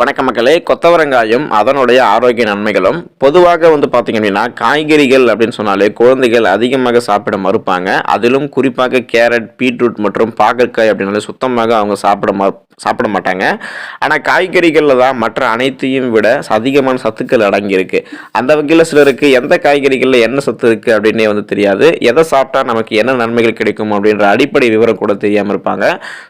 வணக்க மக்களே. கொத்தவரங்காயும் அதனுடைய ஆரோக்கிய நன்மைகளும். பொதுவாக வந்து பார்த்தீங்க அப்படின்னா காய்கறிகள் அப்படின்னு சொன்னாலே குழந்தைகள் அதிகமாக சாப்பிட மறுப்பாங்க. அதிலும் குறிப்பாக கேரட் பீட்ரூட் மற்றும் பாகற்காய் அப்படின்னாலே சுத்தமாக அவங்க சாப்பிட மறு சாப்பிட மாட்டாங்க ஆனால் காய்கறிகளில் தான் மற்ற அனைத்தையும் விட அதிகமான சத்துக்கள் அடங்கியிருக்கு. அந்த வகையில் சிலருக்கு எந்த காய்கறிகளில் என்ன சத்து இருக்குது அப்படின்னே வந்து தெரியாது. எதை சாப்பிட்டா நமக்கு என்ன நன்மைகள் கிடைக்கும் அப்படின்ற அடிப்படை விவரம் கூட தெரியாமல் இருப்பாங்க.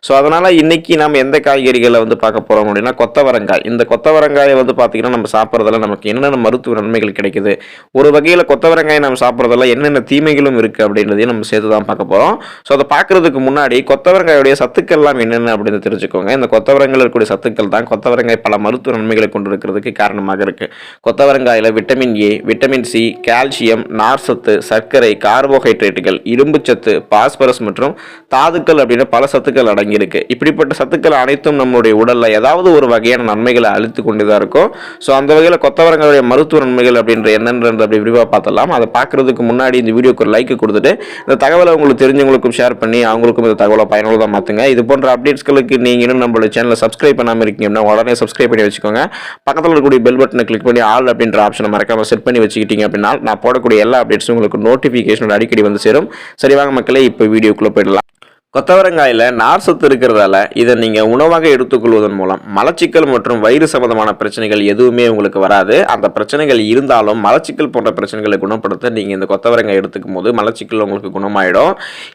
ஸோ அதனால் இன்றைக்கி நம்ம எந்த காய்கறிகளை வந்து பார்க்க போகிறோம் அப்படின்னா கொத்தவரங்காய். இந்த கொத்தவரங்காயை வந்து பார்த்திங்கன்னா நம்ம சாப்பிட்றதில் நமக்கு என்னென்ன மருத்துவ நன்மைகள் கிடைக்குது ஒரு வகையில் கொத்தவரங்காய் நம்ம சாப்பிட்றதில் என்னென்ன தீமைகளும் இருக்குது அப்படின்றதையும் நம்ம சேர்த்து தான் பார்க்க போகிறோம் ஸோ அதை பார்க்குறதுக்கு முன்னாடி கொத்தவரங்காயுடைய சத்துக்கள்லாம் என்னென்ன அப்படின்னு தெரிஞ்சுக்கோங்க. இந்த கொத்தவரங்காயில் இருக்கக்கூடிய சத்துக்கள் தான் கொத்தவரங்காய் பல மருத்துவ நன்மைகளை கொண்டிருக்கிறதுக்கு காரணமாக இருக்குது கொத்தவரங்காயில் vitamin A vitamin C calcium நார் சத்து சர்க்கரை கார்போஹைட்ரேட்டுகள் இரும்புச்சத்து பாஸ்பரஸ் மற்றும் தாதுக்கள் அப்படின்னு பல சத்துக்கள் அடங்கியிருக்கு. இப்படிப்பட்ட சத்துக்கள் அனைத்தும் நம்மளுடைய உடலில் ஏதாவது ஒரு வகையான நன்மைகளை அழித்து கொண்டு தான் இருக்கும். ஸோ அந்த வகையில் கொத்தவரங்களுடைய மருத்துவ நன்மைகள் அப்படின்ற என்னன்றது அப்படி விரிவாக பார்த்தலாம் அதை பார்க்குறதுக்கு முன்னாடி இந்த வீடியோக்கு ஒரு லைக் கொடுத்துட்டு இந்த தகவலை உங்களுக்கு தெரிஞ்சவங்களுக்கும் ஷேர் பண்ணி அவங்களுக்கும் இந்த தகவலை பயனுள்ளதாக மாற்றுங்க இது போன்ற அப்டேட்ஸ்களுக்கு நீங்கள் இன்னும் நம்மளோட சேனலை சப்ஸ்கிரைப் பண்ணாமல் இருக்கீங்க அப்படின்னா உடனே சப்ஸ்கிரைப் பண்ணி வச்சுக்கோங்க. பக்கத்தில் இருக்கக்கூடிய பெல் பட்டனை கிளிக் பண்ணி ஆல் அப்படின்ற ஆப்ஷனை மறக்காமல் செட் பண்ணி வச்சுக்கிட்டீங்க அப்படின்னா நான் போடக்கூடிய எல்லா அப்டேட்ஸும் உங்களுக்கு நோட்டிஃபிகேஷனோட அடிக்கடி வந்து சேரும். சரி வாங்க மக்களே இப்போ வீடியோக்குள்ளே போயிடலாம். கொத்தவரங்காயில் நார் சத்து இருக்கிறதால இதை நீங்கள் உணவாக எடுத்துக்கொள்வதன் மூலம் மலச்சிக்கல் மற்றும் வயிறு சம்பந்தமான பிரச்சனைகள் எதுவுமே உங்களுக்கு வராது. அந்த பிரச்சனைகள் இருந்தாலும் மலச்சிக்கல் போன்ற பிரச்சனைகளை குணப்படுத்த நீங்கள் இந்த கொத்தவரங்காய் எடுத்துக்கும் போது மலச்சிக்கல் உங்களுக்கு குணமாயிடும்.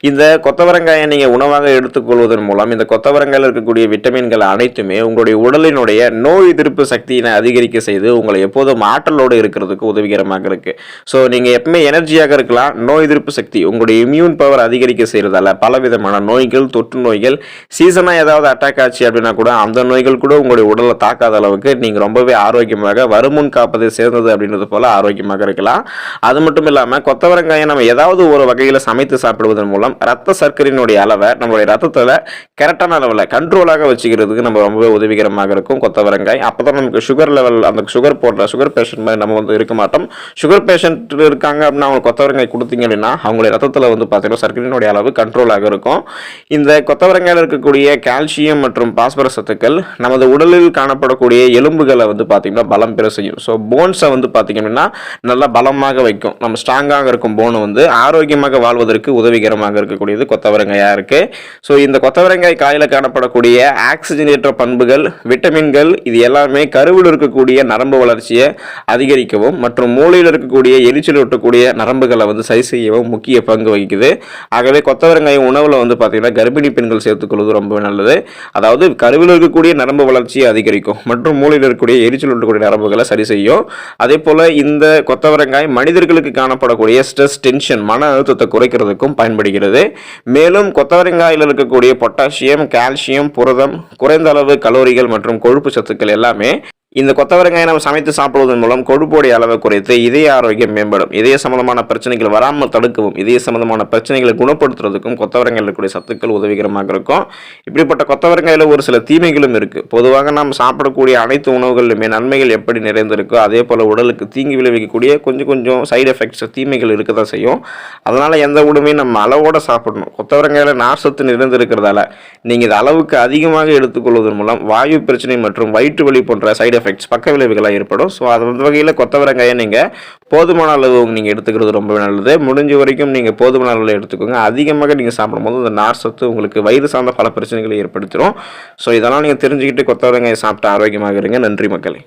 இந்த கொத்தவரங்காயை நீங்கள் உணவாக எடுத்துக்கொள்வதன் மூலம் இந்த கொத்தவரங்காயில் இருக்கக்கூடிய விட்டமின்கள் அனைத்துமே உங்களுடைய உடலினுடைய நோய் எதிர்ப்பு சக்தியினை அதிகரிக்க செய்து உங்களை எப்போதும் ஆற்றலோடு இருக்கிறதுக்கு உதவிகரமாக இருக்குது ஸோ நீங்கள் எப்பவுமே எனர்ஜியாக இருக்கலாம். நோய் எதிர்ப்பு சக்தி உங்களுடைய இம்யூன் பவர் அதிகரிக்க செய்கிறதால பலவிதமான நோய்கள் தொற்று நோய்கள் சீசனாக ஏதாவது அட்டாக் ஆச்சு அப்படின்னா கூட அந்த நோய்கள் கூட உங்களுடைய உடலை தாக்காத அளவுக்கு நீங்கள் ரொம்பவே ஆரோக்கியமாக வருமுன் காப்பது சேர்ந்தது அப்படின்றது போல் ஆரோக்கியமாக இருக்கலாம். அது மட்டும் இல்லாமல் கொத்தவரங்காயை நம்ம ஏதாவது ஒரு வகையில் சமைத்து சாப்பிடுவதன் மூலம் ரத்த சர்க்கரையினுடைய அளவை நம்மளுடைய ரத்தத்தில் கரெக்டான அளவில் கண்ட்ரோலாக வச்சுக்கிறதுக்கு நம்ம ரொம்பவே உதவிகரமாக இருக்கும் கொத்தவரங்காய். அப்போ தான் நமக்கு சுகர் லெவல் அந்த சுகர் போடுற சுகர் பேஷண்ட் மாதிரி நம்ம வந்து இருக்க மாட்டோம். சுகர் பேஷண்ட் இருக்காங்க அப்படின்னா அவங்க கொத்தவரங்காய் கொடுத்தீங்க அப்படின்னா அவங்களுடைய ரத்தத்தில் வந்து பார்த்தீங்கன்னா சர்க்கரையினுடைய அளவு கண்ட்ரோலாக இருக்கும். இந்த கொத்தவரங்காயில் இருக்கக்கூடிய கால்சியம் மற்றும் பாஸ்பரஸ் சத்துக்கள் நமது உடலில் காணப்படக்கூடிய எலும்புகளை வந்து பார்த்திங்கன்னா பலம் பெற செய்யும். ஸோ போன்ஸை வந்து பார்த்திங்க அப்படின்னா நல்லா பலமாக வைக்கும். நம்ம ஸ்ட்ராங்காக இருக்கும் போனை வந்து ஆரோக்கியமாக வாழ்வதற்கு உதவிகரமாக இருக்கக்கூடியது கொத்தவரங்காயாக இருக்குது ஸோ இந்த கொத்தவரங்காய் காயில் காணப்படக்கூடிய ஆக்சிஜனேற்ற பண்புகள் விட்டமின்கள் இது எல்லாமே கருவில் இருக்கக்கூடிய நரம்பு வளர்ச்சியை அதிகரிக்கவும் மற்றும் மூளையில் இருக்கக்கூடிய எரிச்சல் ஒட்டக்கூடிய நரம்புகளை வந்து சரி செய்யவும் முக்கிய பங்கு வகிக்குது. ஆகவே கொத்தவரங்காய் உணவில் வந்து பார்த்தீங்கன்னா கர்ப்பிணி பெண்கள் சேர்த்துக்கொள்வது ரொம்ப நல்லது. அதாவது கருவில் இருக்கக்கூடிய நரம்பு வளர்ச்சியை அதிகரிக்கும் மற்றும் மூளையில் இருக்கக்கூடிய எரிச்சல் இருக்கக்கூடிய நரம்புகளை சரி செய்யும். அதே போல் இந்த கொத்தவரங்காய் மனிதர்களுக்கு காணப்படக்கூடிய ஸ்ட்ரெஸ் டென்ஷன் மன அழுத்தத்தை குறைக்கிறதுக்கும் பயன்படுகிறது. மேலும் கொத்தவரங்காயில் இருக்கக்கூடிய பொட்டாசியம் கால்சியம் புரதம் குறைந்த அளவு கலோரிகள் மற்றும் கொழுப்பு சத்துக்கள் எல்லாமே இந்த கொத்தவரங்காயை நம்ம சமைத்து சாப்பிடுவதன் மூலம் கொடுப்போடைய அளவை குறைத்து இதய ஆரோக்கியம் மேம்படும். இதய சம்பந்தமான பிரச்சனைகள் வராமல் தடுக்கவும் இதய சம்பந்தமான பிரச்சனைகளை குணப்படுத்துறதுக்கும் கொத்தவரங்காயில் இருக்கக்கூடிய சத்துக்கள் உதவிகரமாக இருக்கும். இப்படிப்பட்ட கொத்தவரங்காயில் ஒரு சில தீமைகளும் இருக்குது பொதுவாக நாம் சாப்பிடக்கூடிய அனைத்து உணவுகளிலுமே நன்மைகள் எப்படி நிறைந்திருக்கோ அதே போல் உடலுக்கு தீங்கு விளைவிக்கக்கூடிய கொஞ்சம் கொஞ்சம் சைடு எஃபெக்ட்ஸ் தீமைகள் இருக்க தான் செய்யும். அதனால் எந்த உணவையும் நம்ம அளவோடு சாப்பிடணும். கொத்தவரங்காயில் நார் சத்து நிறைந்திருக்கிறதால நீங்கள் இது அளவுக்கு அதிகமாக எடுத்துக்கொள்வதன் மூலம் வாயு பிரச்சனை மற்றும் வயிற்று வலி போன்ற சைடு எஃபெக்ட்ஸ் பக்க விளைவுகளாக ஏற்படும். ஸோ அது அந்த வகையில் கொத்தவரங்காயை நீங்கள் போதுமான அளவு நீங்கள் எடுத்துக்கிறது ரொம்பவே நல்லது. முடிஞ்ச வரைக்கும் நீங்கள் போதுமான அளவில் எடுத்துக்கோங்க. அதிகமாக நீங்கள் சாப்பிடும்போது அந்த நார் சத்து உங்களுக்கு வயிறு சார்ந்த பல பிரச்சனைகளை ஏற்படுத்திடும் ஸோ இதெல்லாம் நீங்கள் தெரிஞ்சுக்கிட்டு கொத்தவரங்காயை சாப்பிட்டு ஆரோக்கியமாக இருங்க. நன்றி மக்களே.